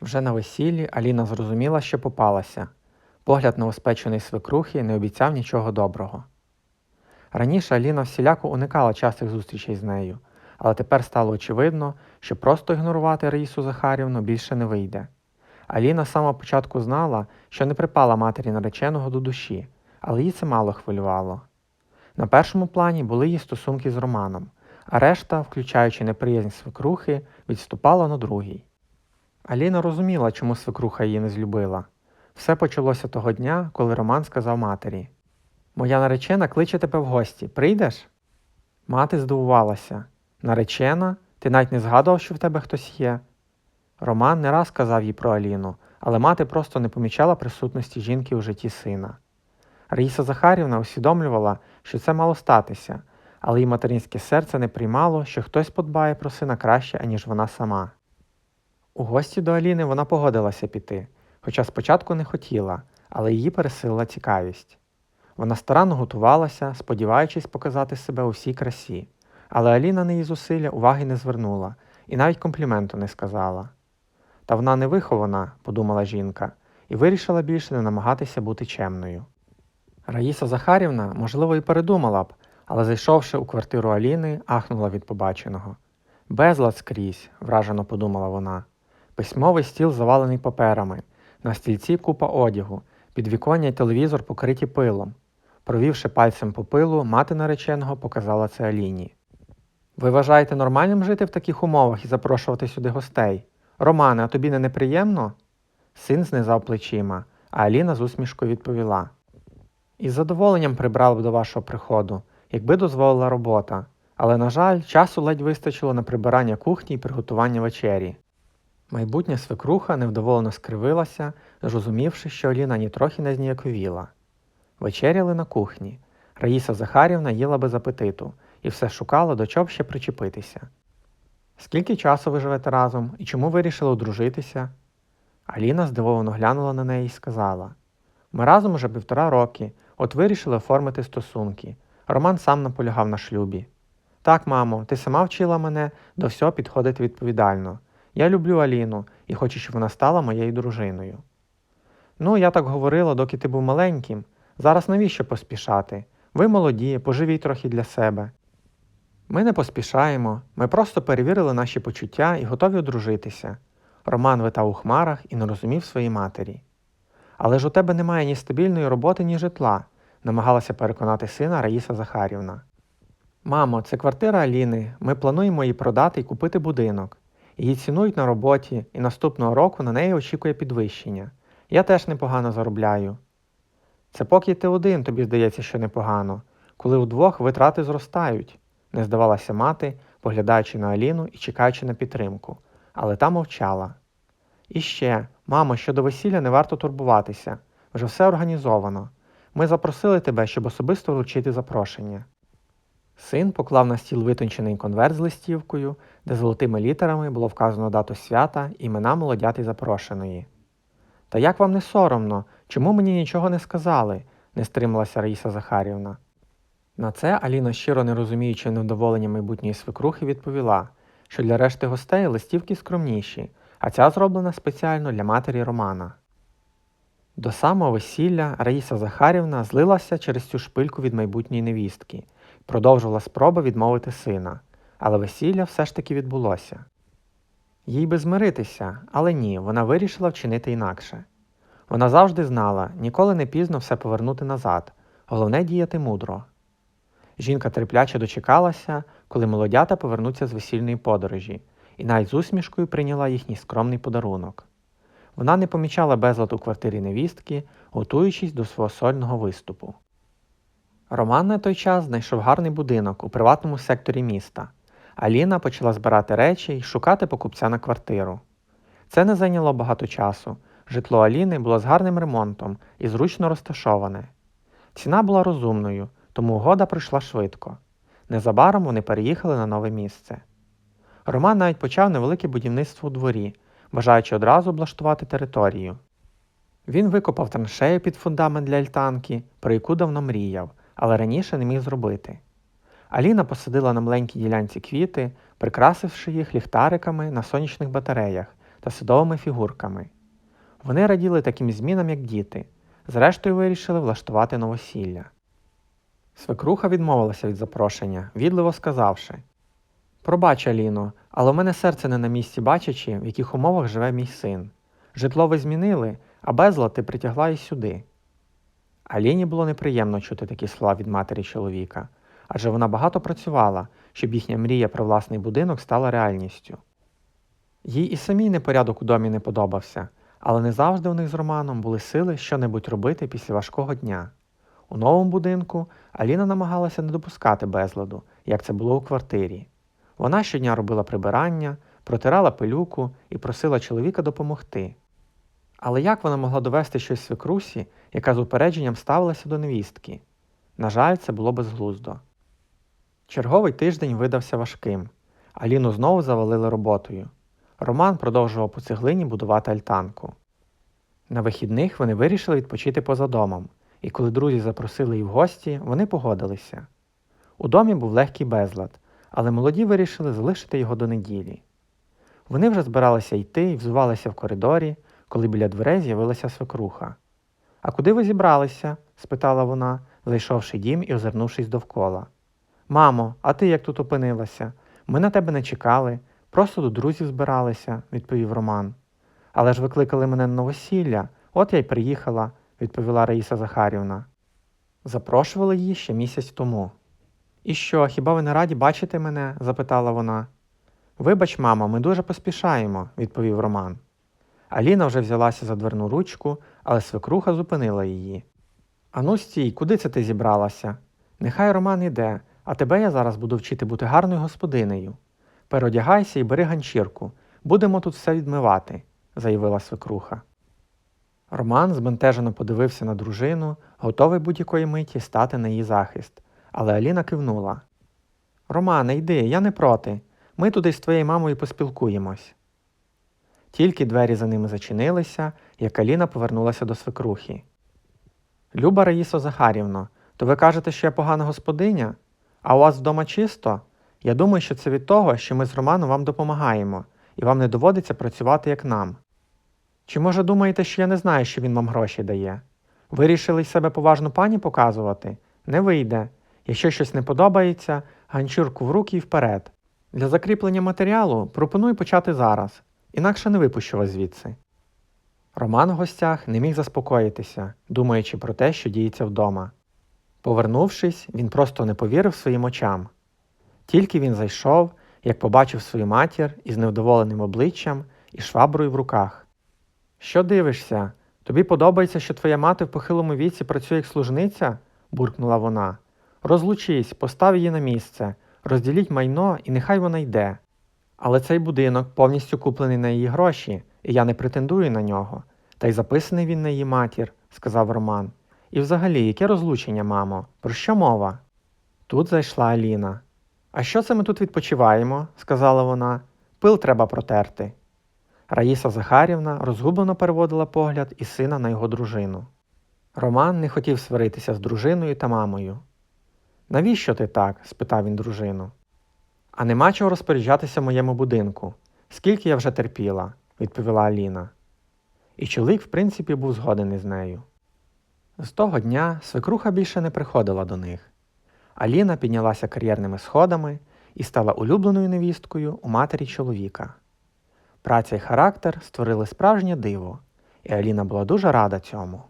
Вже на весіллі Аліна зрозуміла, що попалася. Погляд новоспеченої свекрухи не обіцяв нічого доброго. Раніше Аліна всіляко уникала частих зустрічей з нею, але тепер стало очевидно, що просто ігнорувати Раїсу Захарівну більше не вийде. Аліна з самого початку знала, що не припала матері нареченого до душі, але її це мало хвилювало. На першому плані були її стосунки з Романом, а решта, включаючи неприязнь свекрухи, відступала на другий. Аліна розуміла, чому свекруха її не злюбила. Все почалося того дня, коли Роман сказав матері: Моя наречена кличе тебе в гості, прийдеш? Мати здивувалася. Наречена? Ти навіть не згадував, що в тебе хтось є. Роман не раз казав їй про Аліну, але мати просто не помічала присутності жінки у житті сина. Раїса Захарівна усвідомлювала, що це мало статися, але її материнське серце не приймало, що хтось подбає про сина краще, аніж вона сама. У гості до Аліни вона погодилася піти, хоча спочатку не хотіла, але її пересилила цікавість. Вона старанно готувалася, сподіваючись показати себе у всій красі, але Аліна на її зусилля уваги не звернула і навіть компліменту не сказала. Та вона не вихована, подумала жінка, і вирішила більше не намагатися бути чемною. Раїса Захарівна, можливо, і передумала б, але зайшовши у квартиру Аліни, ахнула від побаченого. Безлад скрізь, вражено подумала вона. Письмовий стіл завалений паперами, на стільці купа одягу, підвіконня й телевізор покриті пилом. Провівши пальцем по пилу, мати нареченого показала це Аліні. Ви вважаєте нормальним жити в таких умовах і запрошувати сюди гостей? Романе, а тобі не неприємно? Син знизав плечима, а Аліна з усмішкою відповіла. Із задоволенням прибрав б до вашого приходу, якби дозволила робота, але, на жаль, часу ледь вистачило на прибирання кухні і приготування вечері. Майбутня свекруха невдоволено скривилася, зрозумівши, що Аліна нітрохи не зніяковіла. Вечеряли на кухні. Раїса Захарівна їла без апетиту і все шукала, до чого ще причепитися. Скільки часу ви живете разом і чому вирішили одружитися? Аліна здивовано глянула на неї і сказала: Ми разом уже півтора роки, от вирішили оформити стосунки. Роман сам наполягав на шлюбі. Так, мамо, ти сама вчила мене до всього підходити відповідально. Я люблю Аліну і хочу, щоб вона стала моєю дружиною. Ну, я так говорила, доки ти був маленьким. Зараз навіщо поспішати? Ви молоді, поживіть трохи для себе. Ми не поспішаємо, ми просто перевірили наші почуття і готові одружитися. Роман витав у хмарах і не розумів своїй матері. Але ж у тебе немає ні стабільної роботи, ні житла, намагалася переконати сина Раїса Захарівна. Мамо, це квартира Аліни. Ми плануємо її продати і купити будинок. Її цінують на роботі, і наступного року на неї очікує підвищення. Я теж непогано заробляю. Це поки ти один, тобі здається, що непогано, коли удвох витрати зростають, не здавалася мати, поглядаючи на Аліну і чекаючи на підтримку, але та мовчала. І ще, мамо, щодо весілля не варто турбуватися, вже все організовано. Ми запросили тебе, щоб особисто вручити запрошення. Син поклав на стіл витончений конверт з листівкою, де золотими літерами було вказано дату свята імена молодяти запрошеної. Та як вам не соромно, чому мені нічого не сказали? не стрималася Раїса Захарівна. На це Аліна, щиро не розуміючи невдоволення майбутньої свекрухи, відповіла, що для решти гостей листівки скромніші, а ця зроблена спеціально для матері Романа. До самого весілля Раїса Захарівна злилася через цю шпильку від майбутньої невістки, продовжувала спроби відмовити сина, але весілля все ж таки відбулося. Їй би змиритися, але ні, вона вирішила вчинити інакше. Вона завжди знала, ніколи не пізно все повернути назад, головне діяти мудро. Жінка терпляче дочекалася, коли молодята повернуться з весільної подорожі, і навіть з усмішкою прийняла їхній скромний подарунок. Вона не помічала безлад у квартирі невістки, готуючись до свого сольного виступу. Роман на той час знайшов гарний будинок у приватному секторі міста. Аліна почала збирати речі і шукати покупця на квартиру. Це не зайняло багато часу. Житло Аліни було з гарним ремонтом і зручно розташоване. Ціна була розумною, тому угода пройшла швидко. Незабаром вони переїхали на нове місце. Роман навіть почав невелике будівництво у дворі, бажаючи одразу облаштувати територію. Він викопав траншею під фундамент для альтанки, про яку давно мріяв, але раніше не міг зробити. Аліна посадила на маленькій ділянці квіти, прикрасивши їх ліхтариками на сонячних батареях, та судовими фігурками. Вони раділи таким змінам, як діти, зрештою вирішили влаштувати новосілля. Свекруха відмовилася від запрошення, відливо сказавши Пробач, Аліно, але в мене серце не на місці, бачачи, в яких умовах живе мій син. Житло ви змінили, а безлад ти притягла і сюди. Аліні було неприємно чути такі слова від матері чоловіка, адже вона багато працювала, щоб їхня мрія про власний будинок стала реальністю. Їй і самій непорядок у домі не подобався, але не завжди у них з Романом були сили що-небудь робити після важкого дня. У новому будинку Аліна намагалася не допускати безладу, як це було у квартирі. Вона щодня робила прибирання, протирала пилюку і просила чоловіка допомогти. Але як вона могла довести щось свекрусі, яка з упередженням ставилася до невістки? На жаль, це було безглуздо. Черговий тиждень видався важким. Аліну знову завалили роботою. Роман продовжував по цеглині будувати альтанку. На вихідних вони вирішили відпочити поза домом, і коли друзі запросили їх в гості, вони погодилися. У домі був легкий безлад, але молоді вирішили залишити його до неділі. Вони вже збиралися йти і взувалися в коридорі, коли біля дверей з'явилася свекруха. А куди ви зібралися? спитала вона, зайшовши дім і озирнувшись довкола. Мамо, а ти як тут опинилася? Ми на тебе не чекали, просто до друзів збиралися, відповів Роман. Але ж викликали мене на новосілля, от я й приїхала, відповіла Раїса Захарівна. Запрошували її ще місяць тому. І що, хіба ви не раді бачити мене? запитала вона. Вибач, мамо, ми дуже поспішаємо, відповів Роман. Аліна вже взялася за дверну ручку, але свекруха зупинила її. Ану стій, куди це ти зібралася? Нехай Роман іде, а тебе я зараз буду вчити бути гарною господинею. Перодягайся і бери ганчірку, будемо тут все відмивати, заявила свекруха. Роман збентежено подивився на дружину, готовий будь-якої миті стати на її захист, але Аліна кивнула. Романе, йди, я не проти. Ми туди з твоєю мамою поспілкуємось. Тільки двері за ними зачинилися, як Аліна повернулася до свекрухи. Люба Раїсо Захарівно, то ви кажете, що я погана господиня? А у вас вдома чисто? Я думаю, що це від того, що ми з Романом вам допомагаємо, і вам не доводиться працювати як нам. Чи може думаєте, що я не знаю, що він вам гроші дає? Вирішили себе поважну пані показувати? Не вийде. Якщо щось не подобається, ганчірку в руки і вперед. Для закріплення матеріалу пропоную почати зараз, інакше не випущу вас звідси. Роман в гостях не міг заспокоїтися, думаючи про те, що діється вдома. Повернувшись, він просто не повірив своїм очам. Тільки він зайшов, як побачив свою матір із невдоволеним обличчям і шваброю в руках. Що дивишся? Тобі подобається, що твоя мати в похилому віці працює як служниця? буркнула вона. Розлучись, постав її на місце, розділіть майно і нехай вона йде. Але цей будинок повністю куплений на її гроші, і я не претендую на нього. Та й записаний він на її матір, сказав Роман. І взагалі, яке розлучення, мамо? Про що мова? Тут зайшла Аліна. А що це ми тут відпочиваємо? сказала вона. Пил треба протерти. Раїса Захарівна розгублено переводила погляд із сина на його дружину. Роман не хотів сваритися з дружиною та мамою. Навіщо ти так? спитав він дружину. А нема чого розпоряджатися моєму будинку. Скільки я вже терпіла, відповіла Аліна. І чоловік, в принципі, був згоден із нею. З того дня свекруха більше не приходила до них. Аліна піднялася кар'єрними сходами і стала улюбленою невісткою у матері чоловіка. Праця й характер створили справжнє диво, і Аліна була дуже рада цьому.